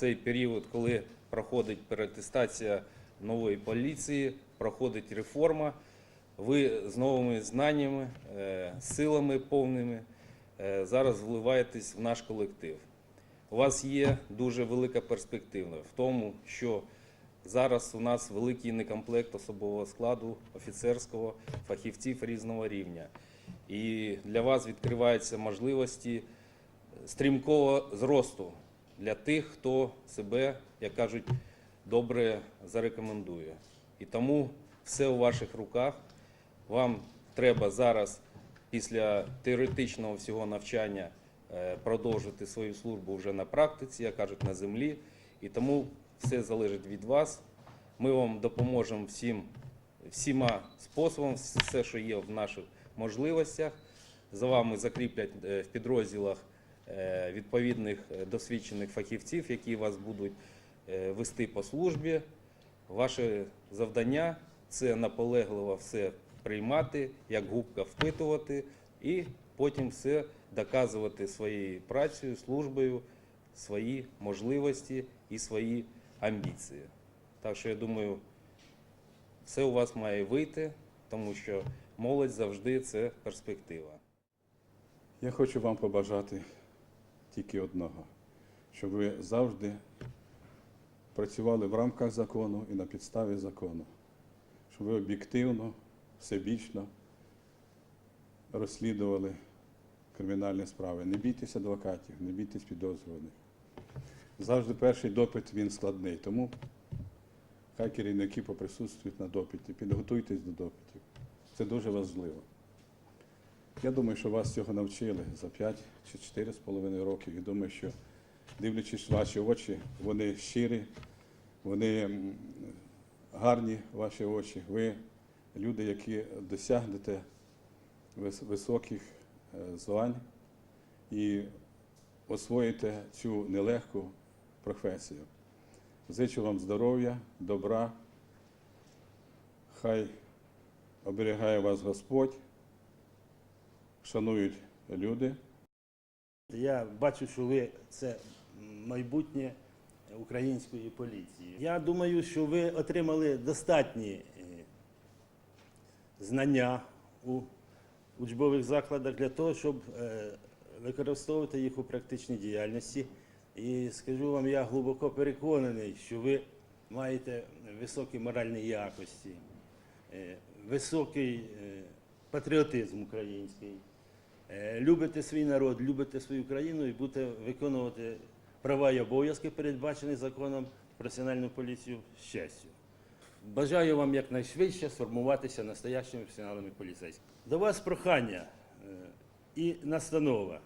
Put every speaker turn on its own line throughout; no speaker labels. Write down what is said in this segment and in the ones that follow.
цей період, коли проходить переатестація нової поліції, проходить реформа, ви з новими знаннями, е, силами повними е, зараз вливаєтесь в наш колектив. У вас є дуже велика перспектива в тому, що зараз у нас великий некомплект особового складу офіцерського, фахівців різного рівня. І для вас відкриваються можливості стрімкого зросту для тих, хто себе, як кажуть, добре зарекомендує. І тому все у ваших руках. Вам треба зараз, після теоретичного всього навчання, е, продовжити свою службу вже на практиці, як кажуть, на землі. І тому все залежить від вас. Ми вам допоможемо всім, всіма способами, все, що є в наших можливостях. За вами закріплять е, в підрозділах відповідних е, досвідчених фахівців, які вас будуть е, вести по службі. Ваше завдання це наполегливо все приймати, як губка впитувати, і потім все доказувати своєю працею, службою, свої можливості і свої амбіції. Так що я думаю, все у вас має вийти, тому що молодь завжди це перспектива.
Я хочу вам побажати тільки одного, щоб ви завжди працювали в рамках закону і на підставі закону, щоб ви об'єктивно, всебічно розслідували кримінальні справи. Не бійтесь адвокатів, не бійтесь підозрюваних. Завжди перший допит він складний, тому хай керівники поприсутствують на допиті, підготуйтесь до допитів. Це дуже важливо. Я думаю, що вас цього навчили за 5 чи 4,5 років. І думаю, що дивлячись ваші очі, вони щирі, вони гарні, ваші очі. Ви люди, які досягнете високих е, звань і освоїте цю нелегку професію. Зичу вам здоров'я, добра. Хай оберігає вас Господь шанують люди.
Я бачу, що ви це майбутнє української поліції. Я думаю, що ви отримали достатні е, знання у учбових закладах для того, щоб е, використовувати їх у практичній діяльності. І скажу вам, я глибоко переконаний, що ви маєте високі моральні якості, е, високий патріотизм український. Е, Любите свій народ, любите свою країну і будете виконувати права і обов'язки, передбачені законом про національну поліцію з честю. Бажаю вам якнайшвидше сформуватися настоящими професіоналами поліцейськими. До вас прохання е, і настанова.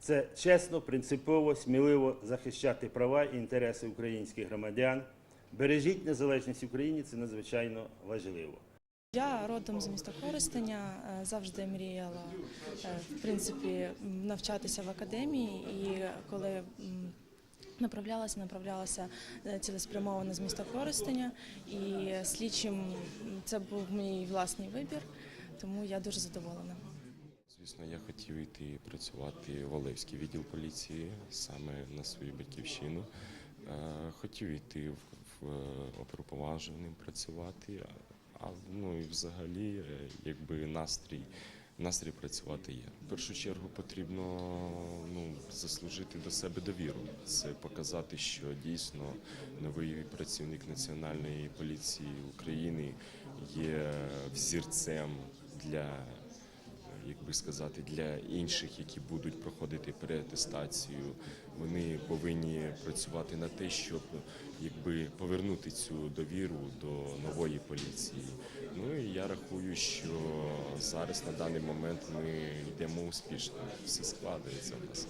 Це чесно, принципово, сміливо захищати права і інтереси українських громадян. Бережіть незалежність України, це надзвичайно важливо.
Я родом з міста Коростеня, е, завжди мріяла е, в принципі навчатися в академії, і коли направлялася, направлялася е, цілеспрямовано з міста Коростеня, і слідчим це був мій власний вибір, тому я дуже задоволена.
Звісно, я хотів йти працювати в Олевський відділ поліції саме на свою батьківщину. Хотів йти в оперуповаженим працювати, а ну і взагалі, е, якби настрій. Настрій працювати є. В першу чергу потрібно ну, заслужити до себе довіру. Це показати, що дійсно новий працівник Національної поліції України є взірцем для як би сказати, для інших, які будуть проходити переатестацію, вони повинні працювати на те, щоб якби повернути цю довіру до нової поліції. Ну і я рахую, що зараз на даний момент ми йдемо успішно, все складається в нас.